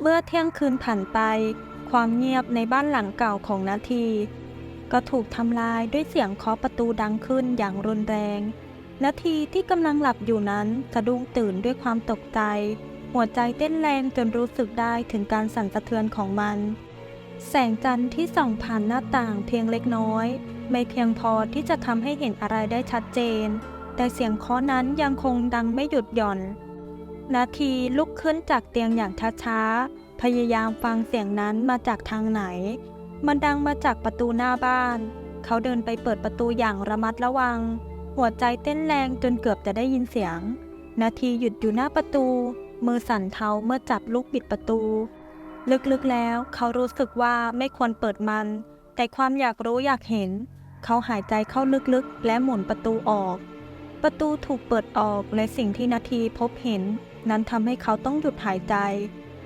เมื่อเที่ยงคืนผ่านไป ความเงียบในบ้านหลังเก่าของนาที ก็ถูกทำลายด้วยเสียงเคาะประตูดังขึ้นอย่างรุนแรงนาทีที่กำลังหลับอยู่นั้นสะดุ้งตื่นด้วยความตกใจ หัวใจเต้นแรงจนรู้สึกได้ถึงการสั่นสะเทือนของมัน แสงจันทร์ที่ส่องผ่านหน้าต่างเพียงเล็กน้อย ไม่เพียงพอที่จะทำให้เห็นอะไรได้ชัดเจน แต่เสียงเคาะนั้นยังคงดังไม่หยุดหย่อน นาทีลุกขึ้นจากเตียงอย่างช้าๆ พยายามฟังเสียงนั้นมาจากทางไหน มันดังมาจากประตูหน้าบ้าน เขาเดินไปเปิดประตูอย่างระมัดระวัง หัวใจเต้นแรงจนเกือบจะได้ยินเสียง นาทีหยุดอยู่หน้าประตู มือสั่นเทาเมื่อจับลูกบิดประตู ลึกๆแล้วเขารู้สึกว่าไม่ควรเปิดมัน แต่ความอยากรู้อยากเห็น เขาหายใจเข้าลึกๆ และหมุนประตูออก ประตูถูกเปิดออกและสิ่งที่นาทีพบเห็น นั้นทำให้เขาต้องหยุดหายใจ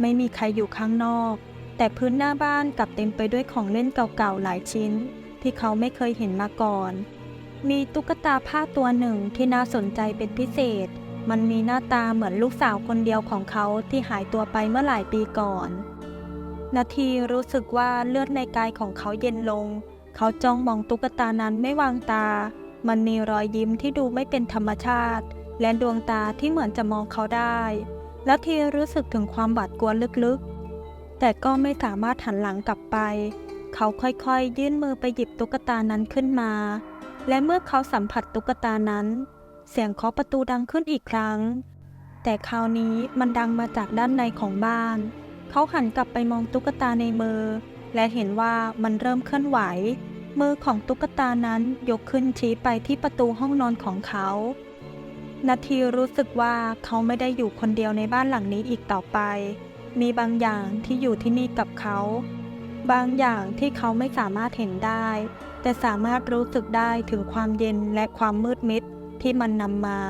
ไม่มีใครอยู่ข้างนอก แต่พื้นหน้าบ้านกลับเต็มไปด้วยของเล่นเก่าๆหลายชิ้น ที่เขาไม่เคยเห็นมาก่อน มีตุ๊กตาผ้าตัวหนึ่งที่น่าสนใจเป็นพิเศษ มันมีหน้าตาเหมือนลูกสาวคนเดียวของเขาที่หายตัวไปเมื่อหลายปีก่อน นาทีรู้สึกว่าเลือดในกายของเขาเย็นลง เขาจ้องมองตุ๊กตานั้นไม่วางตา มันมีรอยยิ้มที่ดูไม่เป็นธรรมชาติ และดวงตาที่เหมือนจะมองเขาได้ และทีรู้สึกถึงความบาดกลัวลึกๆ แต่ก็ไม่สามารถหันหลังกลับไป เขาค่อยๆยื่นมือไปหยิบตุ๊กตานั้นขึ้นมา และเมื่อเขาสัมผัสตุ๊กตานั้น เสียงเคาะประตูดังขึ้นอีกครั้ง แต่คราวนี้มันดังมาจากด้านในของบ้าน เขาหันกลับไปมองตุ๊กตาในมือ และเห็นว่ามันเริ่มเคลื่อนไหว มือของตุ๊กตานั้นยกขึ้นชี้ไปที่ประตูห้องนอนของเขานาทีรู้สึกว่าเขาไม่ได้อยู่คนเดียวในบ้านหลังนี้อีกต่อไป มีบางอย่างที่อยู่ที่นี่กับเขา บางอย่างที่เขาไม่สามารถเห็นได้ แต่สามารถรู้สึกได้ถึงความเย็นและความมืดมิดที่มันนำมา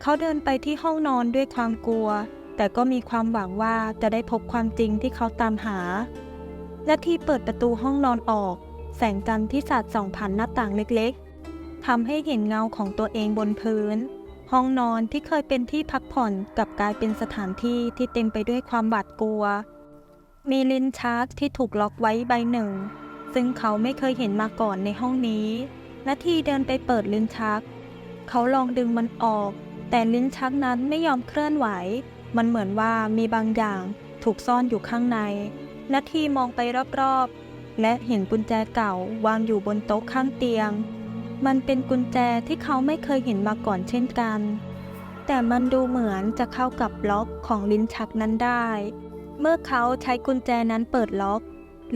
เขาเดินไปที่ห้องนอนด้วยความกลัว แต่ก็มีความหวังว่าจะได้พบความจริงที่เขาตามหานาทีเปิดประตูห้องนอนออก แสงจันทร์ที่สาดส่องผ่านหน้าต่างเล็กๆทำให้เห็นเงาของตัวเองบนพื้น ห้องนอนที่เคยเป็นที่พักผ่อนกลับกลายเป็นสถานที่ที่เต็มไปด้วยความหวาดกลัว มีลิ้นชักที่ถูกล็อกไว้ใบหนึ่ง ซึ่งเขาไม่เคยเห็นมาก่อนในห้องนี้นาทีเดินไปเปิดลิ้นชัก เขาลองดึงมันออก แต่ลิ้นชักนั้นไม่ยอมเคลื่อนไหว มันเหมือนว่ามีบางอย่างถูกซ่อนอยู่ข้างในนาทีมองไปรอบๆ และเห็นกุญแจเก่าวางอยู่บนโต๊ะข้างเตียง มันเป็นกุญแจที่เขาไม่เคยเห็นมาก่อนเช่นกัน แต่มันดูเหมือนจะเข้ากับล็อกของลิ้นชักนั้นได้ เมื่อเขาใช้กุญแจนั้นเปิดล็อก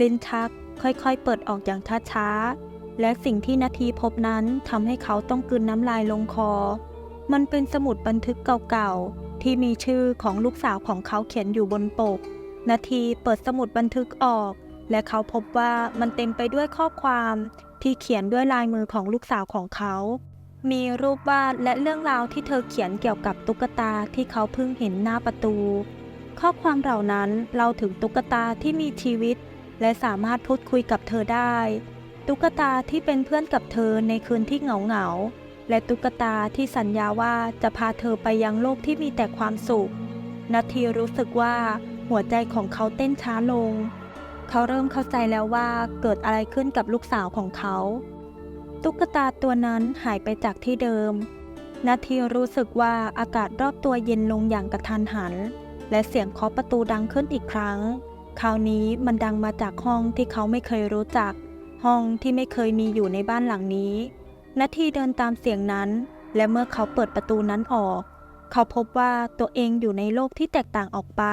ลิ้นชักค่อยๆ เปิดออกอย่างช้าๆ และสิ่งที่นาทีพบนั้นทำให้เขาต้องกลืนน้ำลายลงคอ มันเป็นสมุดบันทึกเก่าๆ ที่มีชื่อของลูกสาวของเขาเขียนอยู่บนปก นาทีเปิดสมุดบันทึกออก และเขาพบว่ามันเต็มไปด้วยข้อความที่เขียนด้วยลายมือของลูกสาวของเขา มีรูปวาดและเรื่องราวที่เธอเขียนเกี่ยวกับตุ๊กตาที่เขาเพิ่งเห็นหน้าประตู ข้อความเหล่านั้นเล่าถึงตุ๊กตาที่มีชีวิต และสามารถพูดคุยกับเธอได้ ตุ๊กตาที่เป็นเพื่อนกับเธอในคืนที่เหงาเหงาๆและตุ๊กตาที่สัญญาว่าจะพาเธอไปยังโลกที่มีแต่ความสุข นาทีรู้สึกว่าหัวใจของเขาเต้นช้าลง เขาเริ่มเข้าใจแล้วว่าเกิดอะไรขึ้นกับลูกสาวของเขา ตุ๊กตาตัวนั้นหายไปจากที่เดิม นาทีรู้สึกว่าอากาศรอบตัวเย็นลงอย่างกระทันหัน และเสียงเคาะประตูดังขึ้นอีกครั้ง คราวนี้มันดังมาจากห้องที่เขาไม่เคยรู้จัก ห้องที่ไม่เคยมีอยู่ในบ้านหลังนี้ นาทีเดินตามเสียงนั้น และเมื่อเขาเปิดประตูนั้นออก เขาพบว่าตัวเองอยู่ในโลกที่แตกต่างออกไป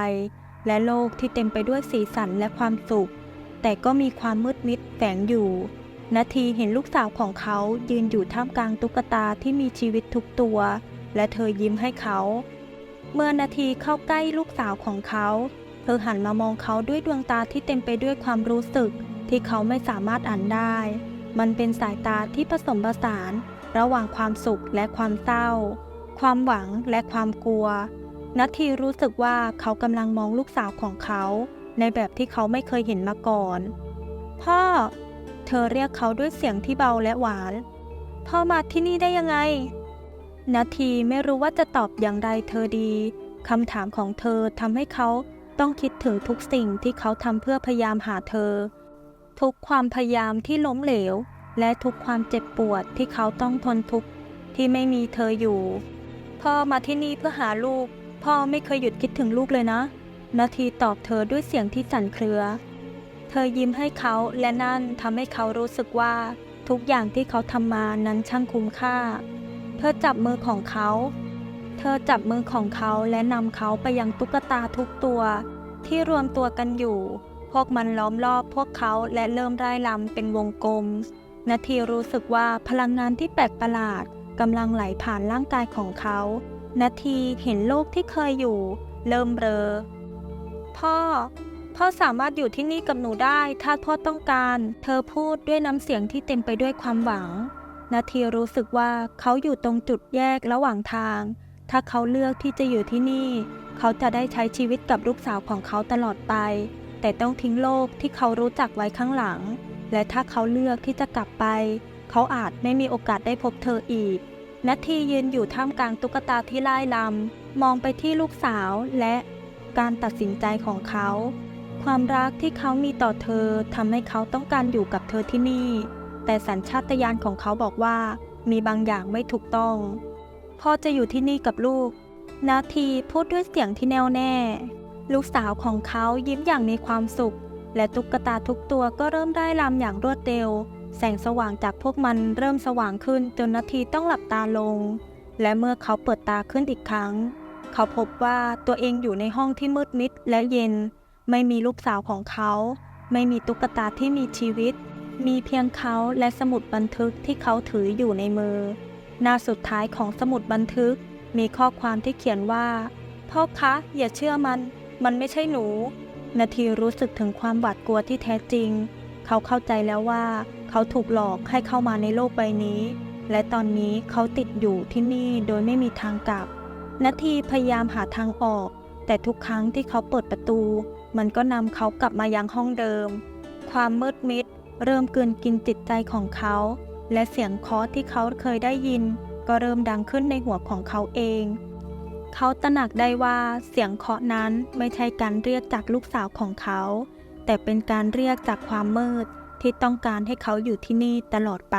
และโลกที่เต็มไปด้วยสีสันและความสุข แต่ก็มีความมืดมิดแฝงอยู่ นาทีเห็นลูกสาวของเขายืนอยู่ท่ามกลางตุ๊กตาที่มีชีวิตทุกตัว และเธอยิ้มให้เขา เมื่อนาทีเข้าใกล้ลูกสาวของเขา เธอหันมามองเขาด้วยดวงตาที่เต็มไปด้วยความรู้สึก ที่เขาไม่สามารถอ่านได้ มันเป็นสายตาที่ผสมผสาน ระหว่างความสุขและความเศร้า ความหวังและความกลัว นาทีรู้สึกว่าเขากำลังมองลูกสาวของเขา ในแบบที่เขาไม่เคยเห็นมาก่อน พ่อ เธอเรียกเขาด้วยเสียงที่เบาและหวาน พ่อมาที่นี่ได้ยังไงนาทีไม่รู้ว่าจะตอบอย่างไรเธอดีคำถามของเธอทำให้เขาต้องคิดถึงทุกสิ่งที่เขาทำเพื่อพยายามหาเธอ ทุกความพยายามที่ล้มเหลว และทุกความเจ็บปวดที่เขาต้องทนทุกข์ที่ไม่มีเธออยู่ พ่อมาที่นี่เพื่อหาลูก พ่อไม่เคยหยุดคิดถึงลูกเลยนะ นาทีตอบเธอด้วยเสียงที่สั่นเครือ เธอยิ้มให้เขาและนั่นทำให้เขารู้สึกว่า ทุกอย่างที่เขาทำมานั้นช่างคุ้มค่า เธอจับมือของเขา เธอจับมือของเขาและนำเขาไปยังตุ๊กตาทุกตัว ที่รวมตัวกันอยู่ พวกมันล้อมรอบพวกเขาและเริ่มไร่ายรำเป็นวงกลม นาทีรู้สึกว่าพลังงานที่แปลกประหลาดกำลังไหลผ่านร่างกายของเขา นาทีเห็นโลกที่เคยอยู่ เริ่มเบลอ พ่อ พ่อสามารถอยู่ที่นี่กับหนูได้ถ้าพ่อต้องการ เธอพูดด้วยน้ำเสียงที่เต็มไปด้วยความหวัง นาทีรู้สึกว่าเขาอยู่ตรงจุดแยกระหว่างทาง ถ้าเขาเลือกที่จะอยู่ที่นี่ เขาจะได้ใช้ชีวิตกับลูกสาวของเขาตลอดไป แต่ต้องทิ้งโลกที่เขารู้จักไว้ข้างหลัง และถ้าเขาเลือกที่จะกลับไป เขาอาจไม่มีโอกาสได้พบเธออีก นาทียืนอยู่ท่ามกลางตุ๊กตาที่ไล่ลำมองไปที่ลูกสาวและการตัดสินใจของเขา ความรักที่เขามีต่อเธอทำให้เขาต้องการอยู่กับเธอที่นี่ แต่สัญชาตญาณของเขาบอกว่า มีบางอย่างไม่ถูกต้องพ่อจะอยู่ที่นี่กับลูก นาทีพูดด้วยเสียงที่แน่วแน่ ลูกสาวของเขายิ้มอย่างมีความสุข และตุ๊กตาทุกตัวก็เริ่มได้ลำอย่างรวดเร็ว แสงสว่างจากพวกมันเริ่มสว่างขึ้นจนนาทีต้องหลับตาลง และเมื่อเขาเปิดตาขึ้นอีกครั้ง เขาพบว่าตัวเองอยู่ในห้องที่มืดมิดและเย็น ไม่มีลูกสาวของเขา ไม่มีตุ๊กตาที่มีชีวิต มีเพียงเขาและสมุดบันทึกที่เขาถืออยู่ในมือ หน้าสุดท้ายของสมุดบันทึก มีข้อความที่เขียนว่า พ่อคะ อย่าเชื่อมัน มันไม่ใช่หนู นาทีรู้สึกถึงความหวาดกลัวที่แท้จริง เขาเข้าใจแล้วว่าเขาถูกหลอกให้เข้ามาในโลกใบนี้ และตอนนี้เขาติดอยู่ที่นี่โดยไม่มีทางกลับนาทีพยายามหาทางออก แต่ทุกครั้งที่เขาเปิดประตู มันก็นำเขากลับมายังห้องเดิม ความมืดมิด เริ่มเกินกินจิตใจของเขา และเสียงเคาะที่เขาเคยได้ยิน ก็เริ่มดังขึ้นในหัวของเขาเองเขาตระหนักได้ว่าเสียงเคาะนั้นไม่ใช่การเรียกจากลูกสาวของเขา แต่เป็นการเรียกจากความมืดที่ต้องการให้เขาอยู่ที่นี่ตลอดไป